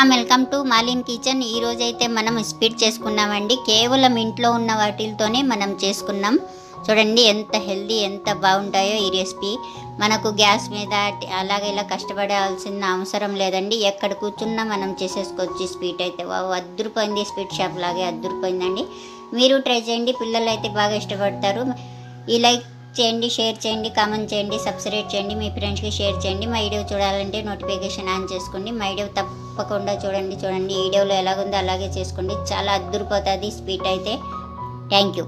Welcome welcome to మాలిన్ kitchen. ఈ అయితే మనం స్పీడ్ చేసుకున్నామండి. కేవలం ఇంట్లో ఉన్న వాటితోనే మనం చేసుకున్నాం. చూడండి ఎంత హెల్దీ ఎంత బాగుంటాయో ఈ రెసిపీ. మనకు గ్యాస్ మీద అలాగే ఇలా కష్టపడాల్సిన అవసరం లేదండి. ఎక్కడ కూర్చున్నా మనం చేసేసుకోవచ్చు స్వీట్ అయితే. వావ్, అద్దరిపోయింది స్వీట్ షాప్ లాగే అద్దరిపోయిందండి. మీరు ట్రై చేయండి. పిల్లలు అయితే బాగా ఇష్టపడతారు. ఈ లైక్ చేయండి షేర్ చేయండి కామెంట్ చేయండి సబ్స్క్రైబ్ చేయండి మీ ఫ్రెండ్స్కి షేర్ చేయండి. మా వీడియో చూడాలంటే నోటిఫికేషన్ ఆన్ చేసుకోండి. మా వీడియో తప్పకుండా చూడండి చూడండి. వీడియోలో ఎలాగుందో అలాగే చేసుకోండి. చాలా అద్దరిపోతుంది స్వీట్ అయితే. థ్యాంక్ యూ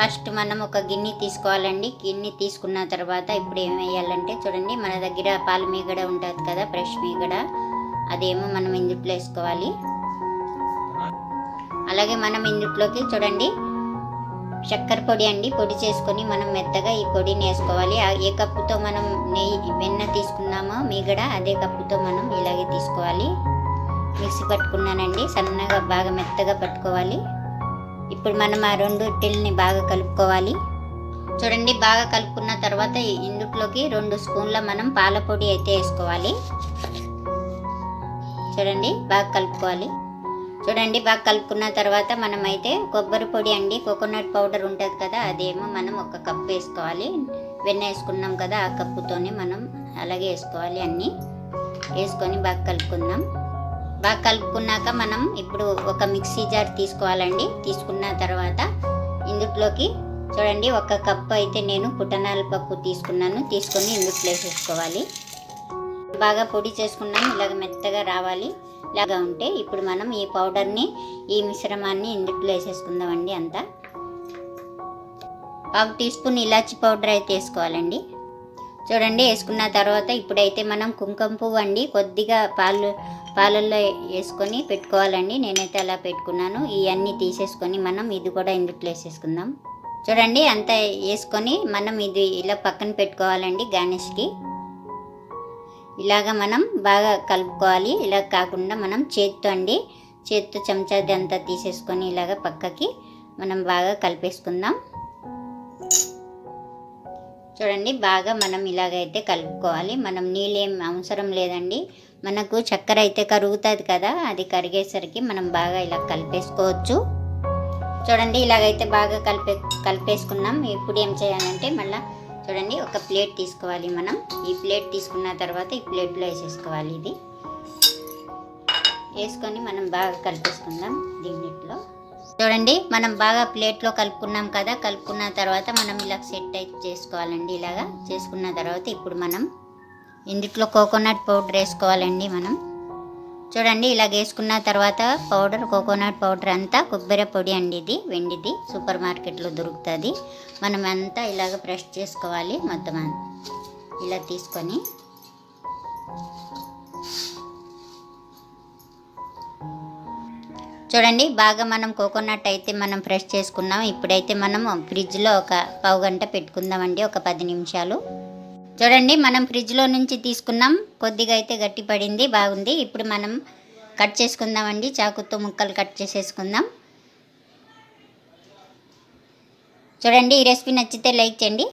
ఫస్ట్ మనం ఒక గిన్నె తీసుకోవాలండి. గిన్నె తీసుకున్న తర్వాత ఇప్పుడు ఏం వేయాలంటే చూడండి మన దగ్గర పాలు మీగడ ఉంటుంది కదా ఫ్రెష్ మీగడ. అదేమో మనం ఇందుట్లో వేసుకోవాలి. అలాగే మనం ఇందుట్లోకి చూడండి చక్కెర పొడి అండి పొడి చేసుకొని మనం మెత్తగా ఈ పొడిని వేసుకోవాలి. ఏ కప్పుతో మనం నెయ్యి వెన్న తీసుకున్నామో మీగడ అదే కప్పుతో మనం ఇలాగే తీసుకోవాలి. మిక్సీ పట్టుకున్నానండి సన్నగా బాగా మెత్తగా పట్టుకోవాలి. ఇప్పుడు మనం ఆ రెండు టిల్ని బాగా కలుపుకోవాలి. చూడండి బాగా కలుపుకున్న తర్వాత ఇందుట్లోకి రెండు స్పూన్ల మనం పాల పొడి అయితే వేసుకోవాలి. చూడండి బాగా కలుపుకోవాలి. చూడండి బాగా కలుపుకున్న తర్వాత మనమైతే కొబ్బరి పొడి అండి కోకోనట్ పౌడర్ ఉంటుంది కదా అదేమో మనం ఒక కప్ వేసుకోవాలి. వెన్న వేసుకున్నాం కదా ఆ కప్పుతోనే మనం అలాగే వేసుకోవాలి అన్నీ. వేసుకొని బాగా కలుపుకుందాం. బాగా కలుపుకున్నాక మనం ఇప్పుడు ఒక మిక్సీ జార్ తీసుకోవాలండి. తీసుకున్న తర్వాత ఇందుట్లోకి చూడండి ఒక కప్పు అయితే నేను పుట్టనాల పప్పు తీసుకున్నాను. తీసుకొని ఇందుట్లో వేసేసుకోవాలి. బాగా పొడి చేసుకున్నాం ఇలాగ మెత్తగా రావాలి. లాగా ఉంటే ఇప్పుడు మనం ఈ పౌడర్ని ఈ మిశ్రమాన్ని ఇందుట్లో వేసేసుకుందామండి అంతా. పావు టీ స్పూన్ ఇలాచి పౌడర్ అయితే వేసుకోవాలండి. చూడండి వేసుకున్న తర్వాత ఇప్పుడైతే మనం కుంకుమ పువ్వు అండి కొద్దిగా పాలు పాలల్లో వేసుకొని పెట్టుకోవాలండి. నేనైతే అలా పెట్టుకున్నాను. ఇవన్నీ తీసేసుకొని మనం ఇది కూడా ఇందుట్లో వేసేసుకుందాం. చూడండి అంతా వేసుకొని మనం ఇది ఇలా పక్కన పెట్టుకోవాలండి గణేష్కి ఇలాగ మనం బాగా కలుపుకోవాలి. ఇలా కాకుండా మనం చేత్తో అండి చేత్తో చెంచాది అంతా తీసేసుకొని ఇలాగ పక్కకి మనం బాగా కలిపేసుకుందాం. చూడండి బాగా మనం ఇలాగైతే కలుపుకోవాలి. మనం నీళ్ళేం అవసరం లేదండి. మనకు చక్కెర అయితే కరుగుతుంది కదా అది కరిగేసరికి మనం బాగా ఇలా కలిపేసుకోవచ్చు. చూడండి ఇలాగైతే బాగా కలిపే కలిపేసుకున్నాం ఇప్పుడు ఏం చేయాలంటే మళ్ళీ చూడండి ఒక ప్లేట్ తీసుకోవాలి మనం. ఈ ప్లేట్ తీసుకున్న తర్వాత ఈ ప్లేట్లో వేసేసుకోవాలి ఇది. వేసుకొని మనం బాగా కలిపేసుకుందాం దీన్నిట్లో చూడండి మనం బాగా ప్లేట్లో కలుపుకున్నాం కదా కలుపుకున్న తర్వాత మనం ఇలా సెట్ అయితే చేసుకోవాలండి ఇలాగా. చేసుకున్న తర్వాత ఇప్పుడు మనం ఇందుట్లో కోకోనట్ పౌడర్ వేసుకోవాలండి మనం. చూడండి ఇలా వేసుకున్న తర్వాత పౌడర్ కోకోనట్ పౌడర్ అంతా కొబ్బరి పొడి అండి ఇది వెండిది. సూపర్ మార్కెట్లో దొరుకుతుంది. మనం అంతా ఇలాగ ప్రెస్ చేసుకోవాలి మొత్తం ఇలా తీసుకొని చూడండి బాగా మనం కోకోనట్ అయితే మనం ఫ్రెష్ చేసుకున్నాం. ఇప్పుడైతే మనం ఫ్రిడ్జ్లో ఒక పావు గంట పెట్టుకుందామండి ఒక పది నిమిషాలు. చూడండి మనం ఫ్రిడ్జ్లో నుంచి తీసుకున్నాం. కొద్దిగా అయితే గట్టి పడింది బాగుంది. ఇప్పుడు మనం కట్ చేసుకుందామండి. చాకుతో ముక్కలు కట్ చేసేసుకుందాం. చూడండి ఈ రెసిపీ నచ్చితే లైక్ చేయండి.